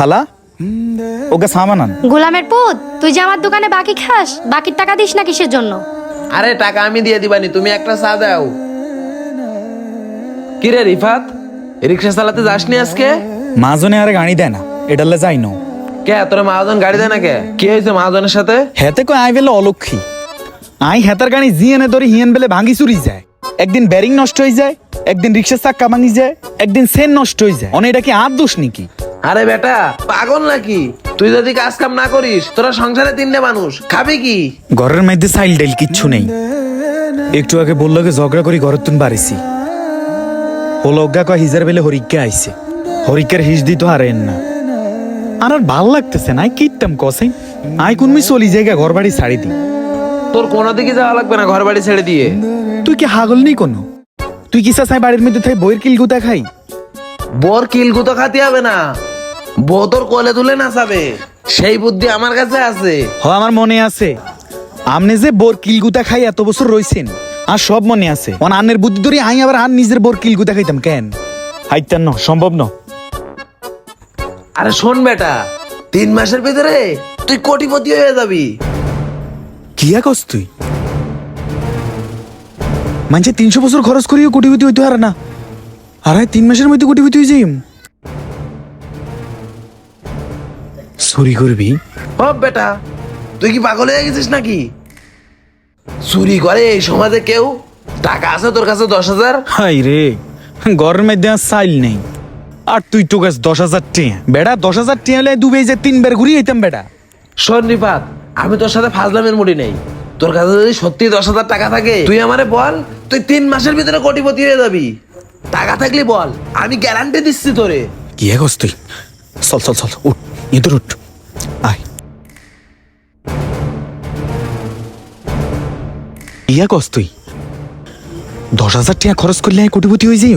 খালা ওকে সামান আন। গোলামের পুত তুই যে আমার দোকানে বাকি খাস বাকির টাকা দিস না কিসের জন্য? আরে টাকা আমি দিয়ে দিবানি তুমি একটা চা দাও। কিরে রিফাত রিক্সা চালাতে যাসনি আজকে? মাজনে আরে গাড়ি দেয় না এটালে যাই ন কে তোর মহাজন গাড়ি দেয় না কে? কি হয়েছে মহাজনের সাথে? হেতে কই আই বেলে অলক্ষী। আই হেতার গাড়ি জিয়ানে ধরে হিয়ান বেলে ভাঙি চুরি যায়। একদিন ব্যারিং নষ্ট হয়ে যায় একদিন রিক্সার চাক্কা ভাঙি যায় একদিন সেন নষ্ট হয়ে যায়। অনেক এটা কি আর দোষ নাকি? আরে বেটা পাগল নাকি? তুই যদি কাজ কাম না করিস তোরা সংসারে তিনটে মানুষ খাবি কি? ঘরের মধ্যে সাইল ডাইল কিচ্ছু নেই। একটু আগে বলল যে ঝগড়া করি ঘরের তুন বাড়িছি। হলো অজ্ঞা কয় হিজার বেলে হরিককে আইছে। হরিকের হিস দিত হারেন না। আর আর ভালো লাগতেছে না কিতাম কসে আই। কোনমি চলি জায়গা ঘর বাড়ি ছাড়ি দি তোর কোনো দিকে যাওয়া লাগবে না ঘর বাড়ি ছেড়ে দিয়ে। তুই কি হাগল নেই কোনো? তুই কিসা চাই বাড়ির মধ্যে থাই বইয়ের কিল গুতা খাই? বর কিলগু তো খাতে হবে না। বউ তোর কোলে তুলে নাচাবে সেই বুদ্ধি আমার কাছে আছে। হ আমার মনে আছে। আপনি যে বোর কিলগুতা খাই এত বছর রইছেন আর সব মনে আছে। অন আন্নের বুদ্ধি ধরে আই আবার আর নিজের বোর কিলগুতা খাইতাম কেন? হাইতাম ন সম্ভব ন। আরে শোন বেটা তিন মাসের ভিতরে তুই কোটিপতি হয়ে যাবি। কিয়া কস তুই? মানে তিনশো বছর খরচ করিও কোটিপতি হইতে হারে না। আর তিন মাসের মধ্যে কোটিপতি হয়ে যাইম। চুরি করবি? হব বেটা তুই কি পাগল হয়ে গেছিস নাকি? চুরি করে এই সমাজে কেউ? টাকা আছে তোর কাছে দশ হাজার? হাই রে ঘরের মধ্যে আর সাইল নেই। আর তুই তো গাছ দশ হাজার টিয়া। বেড়া দশ হাজার টিয়া হলে দুবে যে তিনবার ঘুরিয়ে হইতাম বেড়া। শোন রিপাত আমি তোর সাথে ফাজলামের মুড়ি নেই। তোর কাছে যদি সত্যি দশ হাজার টাকা থাকে তুই আমারে বল তুই তিন মাসের ভিতরে কোটিপতি হয়ে যাবি। টাকা থাকলে বল আমি গ্যারান্টি দিচ্ছি তোরে। কি কস তুই? চল চল চল উঠ ইঁদুর উঠ। ইয়া কস তুই? দশ হাজার টাকা খরচ করলে আমি কোটিপতি হয়ে যাই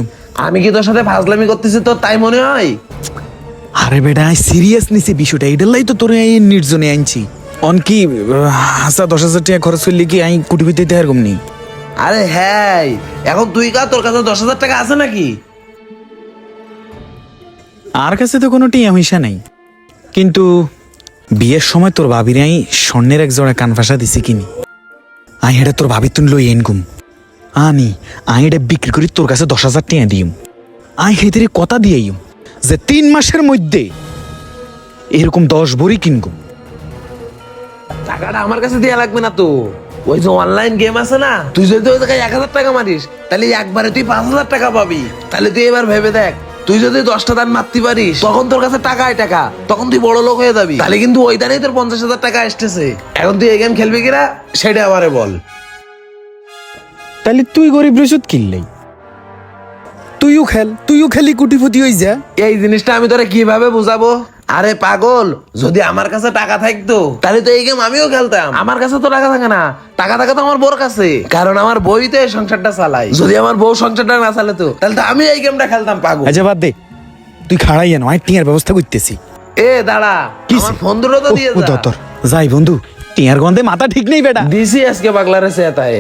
আমি কি তোর সাথে ফাজলামি করতেছি তোর তাই মনে হয়? আরে বেটা সিরিয়াস নিছি বিষয়টা। এটালাই তো তোর এই নির্জনে আনছি। অন কি হাসা দশ হাজার টাকা খরচ করলে কি আমি কোটিপতি হইতে এরকম নেই আরে হ্যাঁ এখন তুই কা তোর কাছে দশ হাজার টাকা আছে নাকি? আর কাছে তো কোনো টিয়া পয়সা নাই। কিন্তু বিয়ের সময় তোর আমি স্বর্ণের এক জোড়া কানফাসা দিছি কিনি। আই এটা তোর ভাবি তুন লই এনকুম আনি আই এটা বিক্রি করি তোর কাছে দশ হাজার টিয়া দিম। আই হেদের কথা দিয়েইম যে তিন মাসের মধ্যে এরকম দশ বড়ি কিনকুম টাকাটা আমার কাছে দেওয়া লাগবে না তো। ওই যে অনলাইন গেম আছে না, তুই যদি ওই জায়গায় এক হাজার টাকা মারিস, তাহলে একবারে তুই পাঁচ হাজার টাকা পাবি। তাহলে তুই এবার ভেবে দেখ। তুই যদি দশটা দান মারতে পারিস তখন তোর কাছে টাকায় টাকা তখন তুই বড় লোক হয়ে যাবি। তাহলে কিন্তু ওই দানেই তোর পঞ্চাশ হাজার টাকা আসতেছে। এখন তুই এই গেম খেলবি কিনা সেটা আমারে বল। তাহলে তুই গরিব রসুদ কিনলেই তুইও খেল তুইও খেলি কুটিপুটি হয়ে যা এই জিনিসটা আমি তোরা কীভাবে বুঝাবো? আরে পাগল যদি আমার কাছে টাকা থাকতো তাহলে তো এই গেম আমিও খেলতাম। আমার কাছে তো টাকা থাকে না। টাকা থাকে তো আমার বউর কাছে। কারণ আমার বই তো এই সংসারটা চালাই। যদি আমার বউ সংসারটা না চালাতো তাহলে তো আমি এই গেমটা খেলতাম পাগল। আচ্ছা বাদ দে। তুই খাড়াই জানো আমি টিয়ার ব্যবস্থা করতেছি। এ দাঁড়া আমার ফোন দুটো তো দিয়ে ও যা। যাই বন্ধু টিয়ার গন্ধে মাথা ঠিক নেই বেটা। দিছি আজকে পাগলারে চেতায়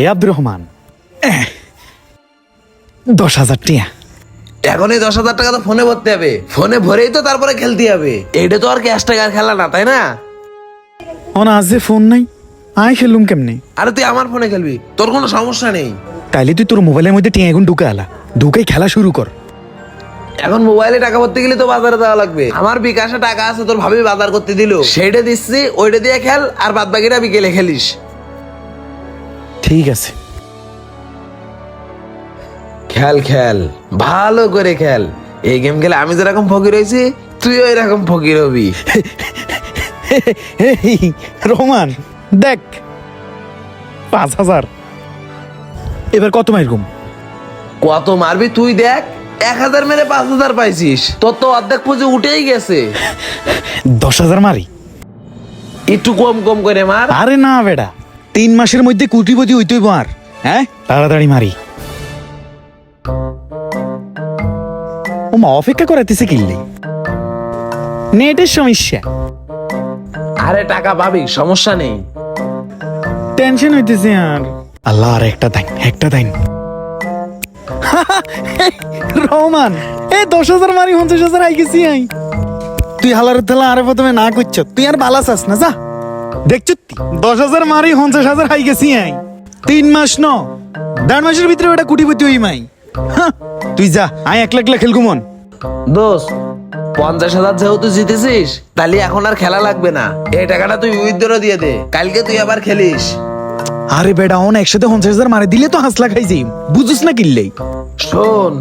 এ। আব্দুর রহমান। দশ হাজার টিয়া। এখন এই দশ হাজার টাকা তো ফোনে ভরতে হবে। ফোনে ভরেই তো তারপরে খেলতে হবে। এইটা তো আর ক্যাশ টাকার খেলা না তাই না? অন আজ যে ফোন নাই আয় খেলুম কেমনে? আরে তুই আমার ফোনে খেলবি তোর কোনো সমস্যা নেই। তাইলে তুই তোর মোবাইলের মধ্যে টিয়া এখন ঢুকে আলা। ঢুকেই খেলা শুরু কর। এখন মোবাইলে টাকা ভরতে গেলে তো বাজারে দেওয়া লাগবে। আমার বিকাশে টাকা আছে তোর ভাবি বাজার করতে দিল। সেইটা দিচ্ছি ওইটা দিয়ে খেল আর বাদ বাকিটা বিকেলে খেলিস। ঠিক আছে। খেল খেল। ভালো করে খেল। এই গেম খেলে আমি যেরকম ফকির হয়েছি তুইও এরকম ফকির হবি। এই, রহমান দেখ পাঁচ হাজার। এবার কত মাইর ঘুম? কত মারবি তুই দেখ এক হাজার মেরে পাঁচ হাজার পাইছিস। তোর তো অর্ধেক পুজো উঠেই গেছে। দশ হাজার মারি। একটু কম কম করে মার। আরে না বেটা। তিন মাসের মধ্যে কুটিপতি হইতেই মার হ্যাঁ? তাড়াতাড়ি মারি। ও মা অপেক্ষা করাতেছে কিনলে নেটের সমস্যা। আরে টাকা পাবি সমস্যা নেই। টেনশন হইতেছে আর। আল্লাহ আর একটা দাইন একটা দাইন। রহমান এ দশ হাজার মারি পঞ্চাশ হাজার আই গেছি আই। তুই হালার তেলা আরে প্রথমে না করছ তুই আর বালা চাস না যা। দেখছ দশ হাজার মারি পঞ্চাশ হাজার আই গেছি আই। তিন মাস ন দেড় মাসের ভিতরে ওটা কুটিপতি হই মাই তুই যা আই একলা একলা খেলগু মন। দোষ পঞ্চাশ হাজার যেহেতু জিতেছিস তাহলে এখন আর খেলা লাগবে না। এই টাকাটা তুই উইথড্র দিয়ে দে কালকে তুই আবার খেলিস। আরে বেটা অন একসাথে পঞ্চাশ হাজার মারে দিলে তো হাসলা খাই যাই বুঝুস না কিনলেই শোন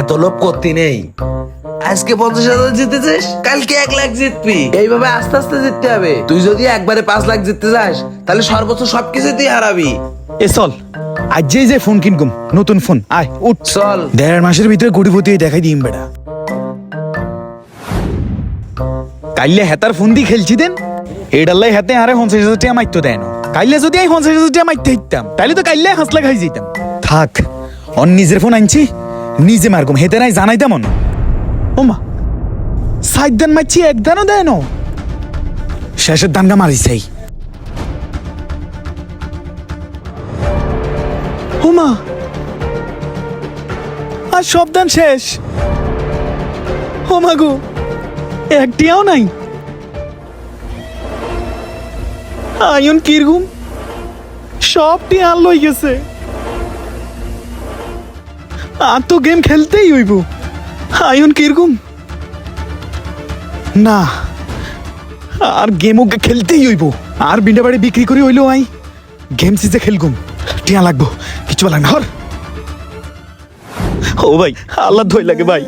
এত লোভ করতে নেই। আজকে পঞ্চাশ হাজার জিতেছিস কালকে এক লাখ জিতবি। এইভাবে আস্তে আস্তে জিততে হবে। তুই যদি একবারে পাঁচ লাখ জিততে যাস তাহলে সর্বোচ্চ সবকিছু তুই হারাবি। এ চল। আজ যে যে ফোন কিনকুম নতুন ফোন আয় উঠ। চল। দেড় মাসের ভিতরে কোটিপতি দেখাই দিম বেটা। কাইলে হেতার ফোন দিয়ে খেলছি দেন। এডাল্লাই হাতে আরে পঞ্চাশ হাজার টাকা মাইতো দেয় না। কাইলে যদি আমি পঞ্চাশ হাজার টাকা মাইতে হিতাম তাহলে তো কাইলে হাসলা খাই যেতাম থাক অন নিজের ফোন আনছি নিজে মারকুম হেতে নাই জানাই তেমন ও মা সাইড দান মারছি এক দানও দেয় না। শেষের দানটা মারিছেই ও মা আর সব শেষ। ও মাগো একটিও নাই। আয়ন কিরগুম, সবটি আর লই গেছে। আর তো গেম খেলতেই হইব। আয়ন কিরগুম। না, আর গেমও খেলতেই হইব। আর বিন্ডা বাড়ি বিক্রি করি হইল আই, গেম সিজে খেলগুম। টিয়া লাগবো কিছু বলার না হর ও ভাই আল্লাহ ধই লাগে ভাই।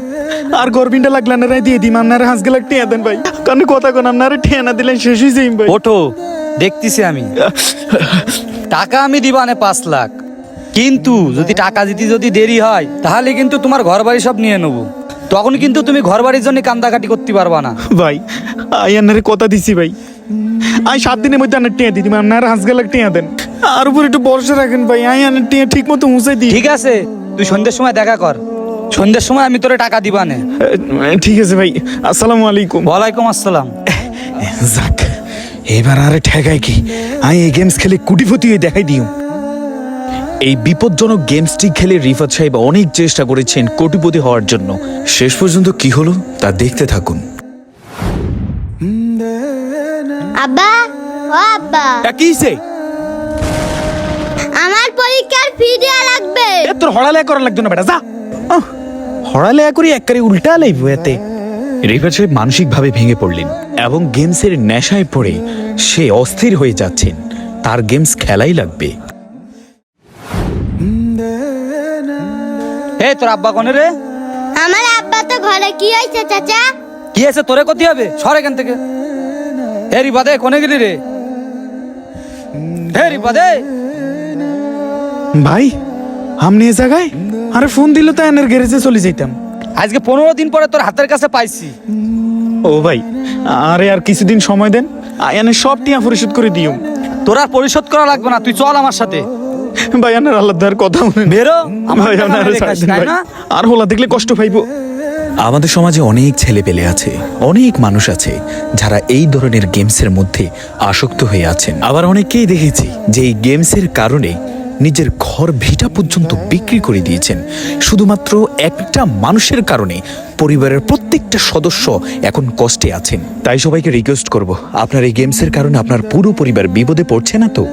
আর গরবিনটা লাগলা না দিয়ে দিম আপনার হাঁস গেলাক টিয়া দেন ভাই। কারণ কথা কোন আপনার টিয়া না দিলেন শেষ হয়ে যাইম ভাই। ওঠো দেখতেছি আমি। টাকা আমি দিবানে পাঁচ লাখ। কিন্তু যদি টাকা দিতে যদি দেরি হয় তাহলে কিন্তু তোমার ঘর বাড়ি সব নিয়ে নেব। তখন কিন্তু তুমি ঘর বাড়ির জন্য কান্দাকাটি করতে পারবা না। ভাই আই আন্নারে কথা দিছি ভাই। আই সাত দিনের মধ্যে আনার টিয়া দিদি আপনার হাঁস গেলাক টিয়া দেন। আর উপর একটু বর্ষা রাখেন ভাই আমি আনার টিয়া ঠিক মতো মুছাই দিই। ঠিক আছে তুই সন্ধ্যের সময় দেখা কর। সন্ধ্যের সময় আমি তোরে টাকা দিবা দিবানে ঠিক আছে ভাই আসসালামু আলাইকুম। ওয়ালাইকুম আসসালাম। যাক এবার আরে ঠেকাই কি? আমি এই গেমস খেলে কুটিপতি হয়ে দেখাই দিও। এই বিপজ্জনক গেমসটি খেলে রিফাত সাহেব অনেক চেষ্টা করেছেন কোটিপতি হওয়ার জন্য। শেষ পর্যন্ত কি হলো তা দেখতে থাকুন। আব্বা ও আব্বা। কি সে আমার পরীক্ষার ফি লাগবে। তোর হড়ালেয়া করা লাগতো না বেটা যা। আহ, হড়ালেয়া করি একবারে উল্টা লাইব এতে। রিফাত সাহেব মানসিকভাবে ভেঙে পড়লেন এবং গেমসের নেশায় পড়ে সে অস্থির হয়ে যাচ্ছেন। তার গেমস খেলাই লাগবে। হে তোর আব্বা কনে রে? আমার আব্বা তো ঘরে কি হয়েছে চাচা? কি আছে তোরে কতি হবে? সর এখান থেকে। হে রিপাদে কোনে গেলি রে? হে রিপাদে ভাই আমনি এ জায়গায়? আরে ফোন দিল তো এনের গ্যারেজে চলে যাইতাম। আজকে পনেরো দিন পরে তোর হাতের কাছে পাইছি। ও ভাই আরে আর কিছুদিন সময় দেন এনে সব টিয়া পরিশোধ করে দিও তোর আর পরিশোধ করা লাগবে না তুই চল আমার সাথে। ভাই আল্লাহ কথা বেরো? আর হোলা দেখলে কষ্ট পাইবো। আমাদের সমাজে অনেক ছেলে পেলে আছে, অনেক মানুষ আছে যারা এই ধরনের গেমসের মধ্যে আসক্ত হয়ে আছেন। আবার অনেককেই দেখেছি যে এই গেমসের কারণে নিজের ঘর ভিটা পর্যন্ত বিক্রি করে দিয়েছেন। শুধুমাত্র একটা মানুষের কারণে পরিবারের প্রত্যেকটা সদস্য এখন কষ্টে আছেন। তাই সবাইকে রিকোয়েস্ট করব, আপনার এই গেমসের কারণে আপনার পুরো পরিবার বিপদে পড়ছে না তো?